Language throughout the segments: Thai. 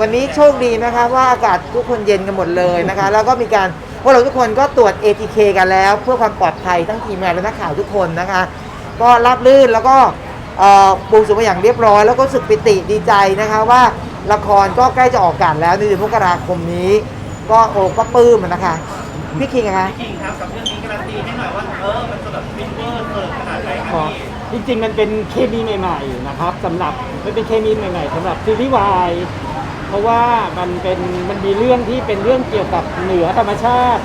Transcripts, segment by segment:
วันนี้โชคดีนะคะว่าอากาศทุกคนเย็นกันหมดเลยนะคะ แล้วก็มีการพวกเราทุกคนก็ตรวจ ATK กันแล้ว เพื่อความปลอดภัยทั้งทีมงานและนักข่าวทุกคนนะคะ ก็รับลื่นแล้วก็เอ่อปูสูงมาอย่างเรียบร้อย แล้วก็รู้สึกปิติดีใจนะคะว่าละครก็ใกล้จะออกอากาศแล้วในเดือนมกราคมนี้ ก็โอ้ก็ปลื้มอะนะคะพี่คิงอะคะ จริงครับกับเรื่องนี้การันตีให้หน่อยว่าเออมันจะแบบฟินเวอร์เสิร์ฟขนาดไหนคอ๋รัอบจริงๆ มันเป็นเคมีใหม่ ๆ นะครับสำหรับมันเป็นเคมีใหม่ ๆสำหรับซีรีส์วาย เพราะว่ามันเป็นมันมีเรื่องที่เป็นเรื่องเกี่ยวกับเหนือธรรมชาติ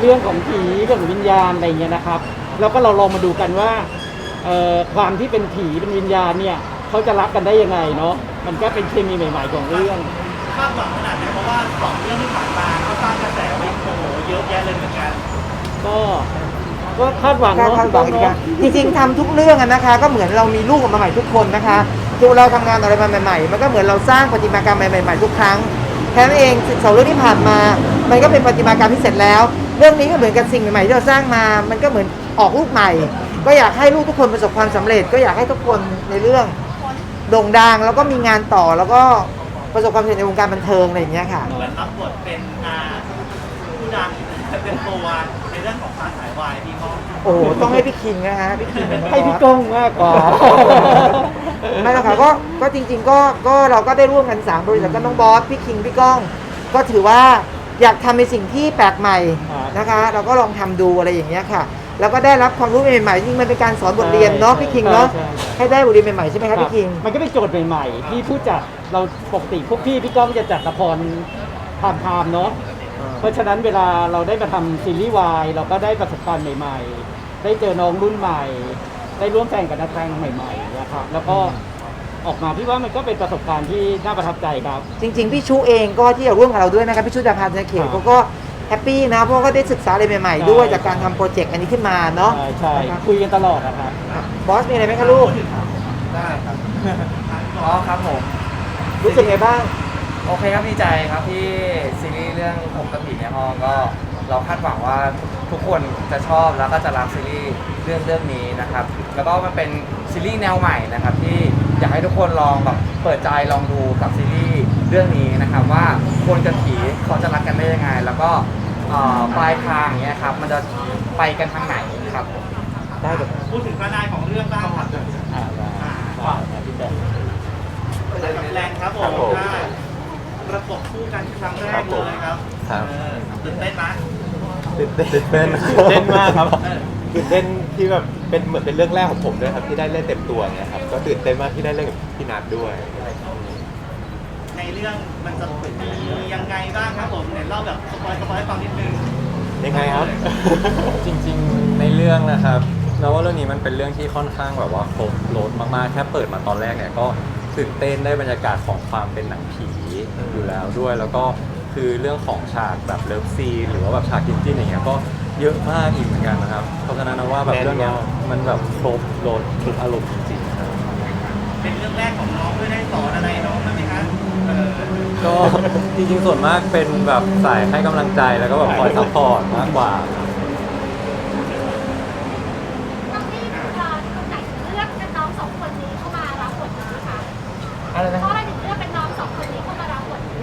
เรื่องของผีเรื่องของวิญญาณอะไรอย่างเงี้ยนะครับ แล้วก็เราลองมาดูกันว่าเอ่อความที่เป็นผีเป็นวิญญาณเนี่ยเขาจะรักกันได้ยังไงเนาะมันก็เป็นเคมีใหม่ ๆ ของเรื่องคาดหวังขนาดไหนเพราะว่าสองเรื่องที่ผ่านมาก็สร้างกระแสไว้โอ้โหเยอะแยะเลยเหมือนกัน ก็ก็คาดหวังคาดเนาะคาดหวังอีกอะจริงๆทำทุกเรื่องอะนะคะ ก็เหมือนเรามีลูกออกมาใหม่ทุกคนนะคะ ทุกเราทำงานอะไรมาใหม่ๆ มันก็เหมือนเราสร้างประติมากรรมใหม่ๆทุกครั้งแค่นั้นเองสองเรื่องที่ผ่านมา มันก็เป็นประติมากรรมที่เสร็จแล้ว เรื่องนี้ก็เหมือนกับสิ่งใหม่ๆที่เราสร้างมา มันก็เหมือนออกลูกใหม่ ก็อยากให้ลูกทุกคนประสบความสำเร็จ ก็อยากให้ทุกคนในเรื่องโด่งดังแล้วก็มีงานต่อแล้วก็ประสบความสำเร็จในวงการบันเทิงอะไรอย่างเงี้ยค่ะเหมือนรับบทเป็นอาผู้ดังเป็นตัวในเรื่องของฟ้าสายวายพี่มองโอ้โหต้องให้พี่คิงนะคะพี่คิงเป็นให้พี่ก้องมากกว่า ไม่หรอกค่ะก็ก็จริง ๆ ก็ก็เราก็ได้ร่วมกันสามบริษัทก็น้องบอสพี่คิงพี่ก้อง ก็ถือว่าอยากทำในสิ่งที่แปลกใหม่ครับ นะคะ เราก็ลองทำดูอะไรอย่างเงี้ยค่ะ แล้วก็ได้รับความรู้ใหม่ๆจริงๆมันเป็นการสอนบทเรียนเนาะพี่คิงเนาะใช่ใช่ ให้ได้บทเรียนใหม่ๆใช่ไหมครับพี่คิง มันก็เป็นโจทย์ใหม่ๆ ที่ผู้จัดเราปกติพวกพี่พี่ก้องจะจัดละครพามพามๆเนาะ เพราะฉะนั้นเวลาเราได้มาทำซีรีส์วายเราก็ได้ประสบการณ์ใหม่ ๆ ได้เจอน้องรุ่นใหม่ ได้ร่วมแข่งกับนักแสดงใหม่ๆนะครับแล้วก็ออกมาพี่ว่ามันก็เป็นประสบการณ์ที่น่าประทับใจครับ จริง ๆ พี่ชูเองก็ที่จะร่วมกับเราด้วยนะครับพี่ชูดาพานเขตครับเขาก็แฮปปี้นะเพราะว่าก็ได้ศึกษาอะไรใหม่ๆ ด้วยใช่จากการทำโปรเจกต์อันนี้ขึ้นมาเนาะใช่ใช่นะครับคุยกันตลอดนะครับบอสมีอะไรไหมคะลูกได้ครับอ๋อครับผมรู้สึกไงบ้าง โอเคครับดีใจครับที่ซีรีส์เรื่องผมกับผีในห้องก็เราคาดหวังว่า ทุกทุกคนจะชอบแล้วก็จะรักซีรีส์เรื่องเรื่องนี้นะครับ แล้วก็มันเป็นซีรีส์แนวใหม่นะครับที่อยากให้ทุกคนลองแบบเปิดใจลองดูกับซีรีส์เรื่องนี้นะครับว่าคนกับผีเขาจะรักกันได้ยังไง แล้วก็เอ่อปลายทางเนี้ยครับมันจะไปกันทางไหนครับได้ครับพูดถึงพระนายของเรื่องบ้างครับอ่าได้ได้พี่แจ๊คกับแรงครับผครับมผมได้ประกบคู่กันครั้งแรกเลยครับครับ เออตื่นเต้นไหม ตื่นเต้นตื่นเต้นตื่นเต้นมากครับเออตื่นเต้นที่แบบเป็นเหมือนเป็นเรื่องแรกของผมด้วยครับที่ได้เล่นเต็มตัวเงี้ยครับก็ตื่นเต้นมากที่ได้เล่นกับพี่นัทด้วยในเรื่องมันจะมียังไงบ้างครับผมเนี่ยเล่าแบบสปอยสปอยให้ฟังนิดนึงยังไงครับ จริงๆในเรื่องนะครับเราว่าเรื่องนี้มันเป็นเรื่องที่ค่อนข้างแบบว่าครบรถมากๆแค่เปิดมาตอนแรกเนี่ยก็ตื่นเต้นได้บรรยากาศของความเป็นหนังผีอยู่แล้วด้วย แล้วก็ คือเรื่องของฉากแบบเลิฟซีนหรือว่าแบบฉากจิ้นๆอย่างเงี้ยก็เยอะมากอีกเหมือนกันนะครับ เพราะฉะนั้นนะว่าแบบเรื่องเนี้ยมันแบบครบรถทุกอารมณ์จริงๆนะครับเป็นเรื่องแรกของน้องด้วยได้สอนอะไรน้องบ้างไหมครับเออก็จริงๆส่วนมากเป็นแบบสายให้กำลังใจแล้วก็แบบคอยซัพพอร์ตมากกว่า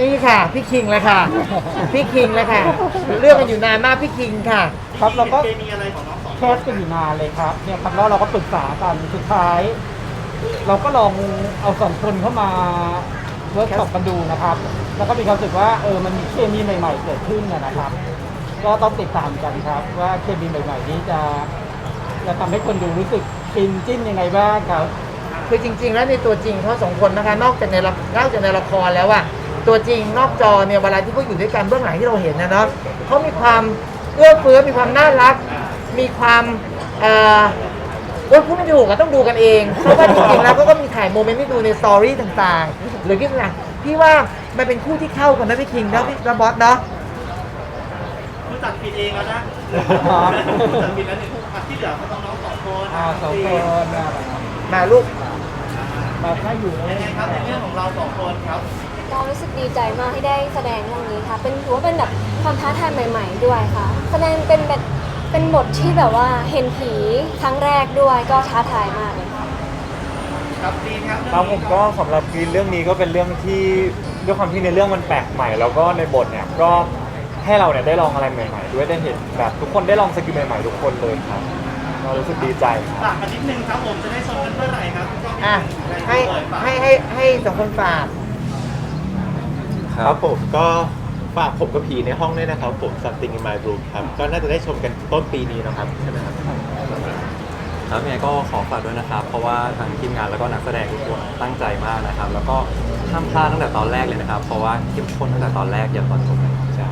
นี้นี่ค่ะ พี่คิงเลยค่ะ พี่คิงเลยค่ะเรื่องกันอยู่นานมากพี่คิงค่ะ ครับเราก็เคมีอะไรของน้องสองแคสกันอยู่นานเลยครับเนี่ยครับแล้วเราก็ปรึกษากันสุดท้าย เราก็ลองเอาสองคนเข้ามาเวิร์กช็อปกันดูนะครับ แล้วก็มีความรู้สึกว่าเออมันมีเคมีใหม่ๆ เกิดขึ้นนะนะครับ ก็ต้องติดตามกันครับ ว่าเคมีใหม่ ๆ นี้จะจะทำให้คนดูรู้สึกฟินจิ้นยังไงบ้างครับ คือจริง ๆ แล้วในตัวจริงเขาสองคนนะคะ นอกจากในละนอกจากในละครแล้วอะ ตัวจริงนอกจอเนี่ยเวลาที่เขาอยู่ด้วยกันเบื้องหลังที่เราเห็นนะเนาะเขามีความเอื้อเฟื้อมีความน่ารัก มีความเอ่อโอ้ยพูดไม่ถูกอะต้องดูกันเองเพราะว่าจริงๆแล้วเขาก็มีถ่ายโมเมนต์ให้ดูในสตอรี่ต่างๆ หรือที่ต่างๆพี่ว่ามันเป็นคู่ที่เข้ากันนะพี่คิงแล้วพี่แล้วบอสเนาะผู้จัดผิดเองแล้วนะครับผู้จัดผิดแล้วหนึ่งอะที่เหลือก็ต้องน้องสองคนอ่าสองคนนะมาลูกแบบถ้าอยู่ในยังไงครับในเรื่องของเราสองคนครับ เรารู้สึกดีใจมากที่ได้แสดงเรื่องนี้ค่ะ เป็นถือว่าเป็นแบบความท้าทายใหม่ ๆ ด้วยค่ะ แสดงเป็นแบบเป็นบทที่แบบว่าเห็นผีครั้งแรกด้วยก็ท้าทายมากเลยค่ะ ครับดีครับครับผมก็สำหรับกรีนเรื่องนี้ก็เป็นเรื่องที่ด้วยความที่ในเรื่องมันแปลกใหม่ แล้วก็ในบทเนี่ยก็ให้เราเนี่ยได้ลองอะไรใหม่ๆด้วยได้เห็นแบบทุกคนได้ลองสกิลใหม่ๆทุกคนเลยครับเรารู้สึกดีใจครับ ฝากกันนิดนึงครับผมจะได้ชมกันเมื่อไหร่ครับอะให้ให้ให้ให้สองคนฝาก ครับผมก็ฝากผมกับผีในห้องด้วยนะครับ ผม Something in My Room ครับ ก็น่าจะได้ชมกันต้นปีนี้นะครับใช่ไหมครับ ครับยังไงก็ขอฝากด้วยนะครับ เพราะว่าทางทีมงานแล้วก็นักแสดงทุกคนตั้งใจมากนะครับ แล้วก็ห้ามพลาดตั้งแต่ตอนแรกเลยนะครับ เพราะว่าเข้มข้นตั้งแต่ตอนแรกยันตอนจบเลยใช่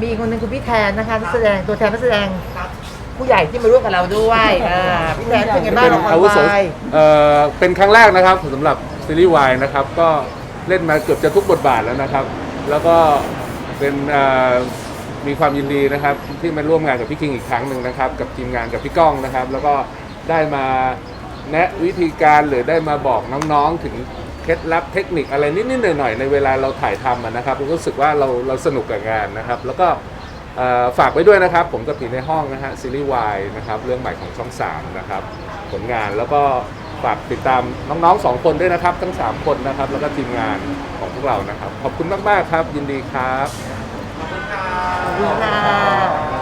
มีอีกคนหนึงคือพี่แทนนะคะนักแสดงตัวแทนนักแสดงผู้ใหญ่ที่มาร่วมกับเราด้วยอ่าพี่แทนเป็นไงบ้างเป็นละครอาวุโสวาย เอ่อเป็นครั้งแรกนะครับสำหรับซีรีส์วายนะครับก็ เล่นมาเกือบจะทุกบทบาทแล้วนะครับ แล้วก็เป็นมีความยินดีนะครับ ที่มาร่วมงานกับพี่คิงอีกครั้งหนึ่งนะครับ กับทีมงานกับพี่ก้องนะครับ แล้วก็ได้มาแนะวิธีการหรือได้มาบอกน้องๆถึงเคล็ดลับเทคนิคอะไรนิดๆหน่อยๆในเวลาเราถ่ายทำนะครับรู้สึกว่าเราเราสนุกกับงานนะครับ แล้วก็ฝากไว้ด้วยนะครับ ผมกับผีในห้องนะฮะซีรีส์วายนะครับ เรื่องใหม่ของช่อง 3 นะครับ ผลงานแล้วก็ ฝากติดตามน้องๆสองคนด้วยนะครับ ทั้ง 3 คนนะครับ แล้วก็ทีมงานของพวกเรานะครับ ขอบคุณมากๆครับ ยินดีครับ ขอบคุณค่ะ